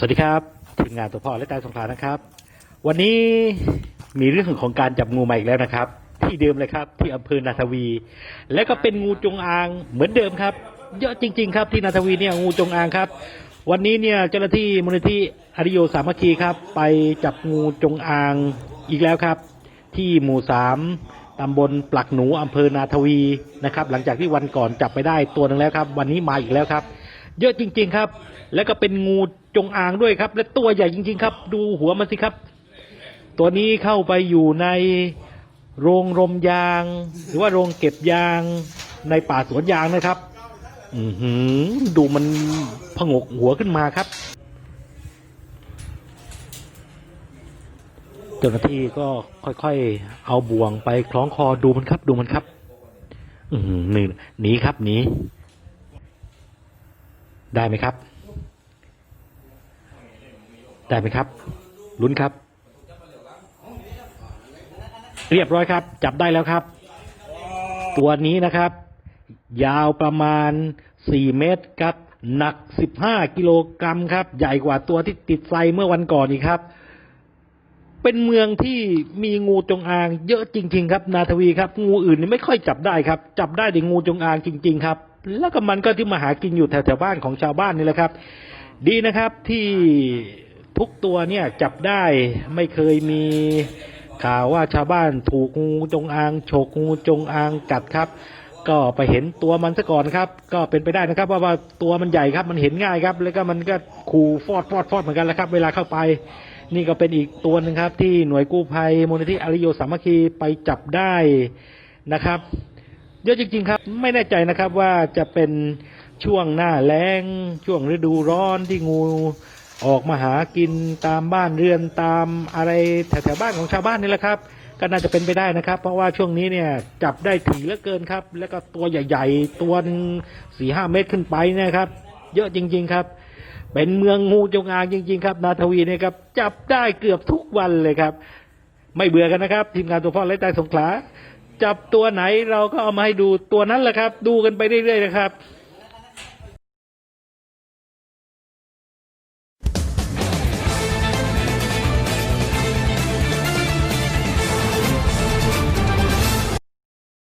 สวัสดีครับทีมงานตัวพ่อและตาสงขลานะครับ วันนี้มีเรื่องของการจับงูใหม่อีกแล้วนะครับ ที่เดิมเลยครับ ที่อำเภอนาทวี และก็เป็นงูจงอางเหมือนเดิมครับ เยอะจริง ๆ ครับที่นาทวีเนี่ยงูจงอางครับ วันนี้เนี่ยเจ้าหน้าที่มูลนิธิอริโยสามัคคีครับ ไปจับงูจงอางอีกแล้วครับ ที่หมู่สามตำบลปลักหนูอำเภอนาทวีนะครับ หลังจากที่วันก่อนจับไปได้ตัวหนึ่งแล้วครับ วันนี้มาอีกแล้วครับ เยอะจริง ๆครับ แล้วก็เป็นงูจงอางด้วยครับ และตัวใหญ่จริง ๆ ครับ ดูหัวมันสิครับ ตัวนี้เข้าไปอยู่ในโรงรมยาง หรือว่าโรงเก็บยางในป่าสวนยางนะครับ อือหือดูมันผงกหัวขึ้นมาครับเจ้าหน้าที่ก็ค่อยๆ เอาบ่วงไปคล้องคอดูมันครับ ดูมันครับ อือหือหนีหนีครับหนี ได้ไหมครับ ได้ไหมครับ ลุ้นครับ เรียบร้อยครับ จับได้แล้วครับ ตัวนี้นะครับ ยาวประมาณ 4 เมตรครับ หนัก 15 กิโลกรัมครับ ใหญ่กว่าตัวที่ติดไซเมื่อวันก่อนอีกครับ เป็นเมืองที่มีงูจงอาง เยอะจริง ๆ ครับ นาทวีครับ งูอื่นนี่ไม่ค่อยจับได้ครับ จับได้แต่งูจงอางจริง ๆ ครับ แล้วก็มันก็ที่มาหากินอยู่แถวๆบ้านของชาวบ้านนี่แหละครับ ดีนะครับที่ทุกตัวเนี่ยจับได้ไม่เคยมีข่าวว่าชาวบ้านถูกงูจงอางฉกงูจงอางกัดครับ ก็ไปเห็นตัวมันซะก่อนครับ ก็เป็นไปได้นะครับ ว่าว่าตัวมันใหญ่ครับ มันเห็นง่ายครับ แล้วก็มันก็ขู่ฟอดฟอดฟอดเหมือนกันแหละครับ เวลาเข้าไป นี่ก็เป็นอีกตัวหนึ่งครับ ที่หน่วยกู้ภัยมูลนิธิอริโยสามัคคีไปจับได้นะครับเยอะจริง ๆ ครับ ไม่แน่ใจนะครับว่าจะเป็นช่วงหน้าแล้งช่วงฤดูร้อนที่งูออกมาหากินตามบ้านเรือนตามอะไรแถวๆบ้านของชาวบ้านนี่แหละครับ ก็น่าจะเป็นไปได้นะครับ เพราะว่าช่วงนี้เนี่ยจับได้ถี่เหลือเกินครับ แล้วก็ตัวใหญ่ ๆ ตัวสี่ห้าเมตรขึ้นไปเนะครับ เยอะจริง ๆครับ เป็นเมืองงูจงอางจริง ๆ ครับ นาทวีเนี่ยครับจับได้เกือบทุกวันเลยครับ ไม่เบื่อกันนะครับ ทีมงานตัวพ่อและใจสงขลาจับตัวไหนเราก็เอามาให้ดูตัวนั้นแหละครับ ดูกันไปเรื่อยๆนะครับ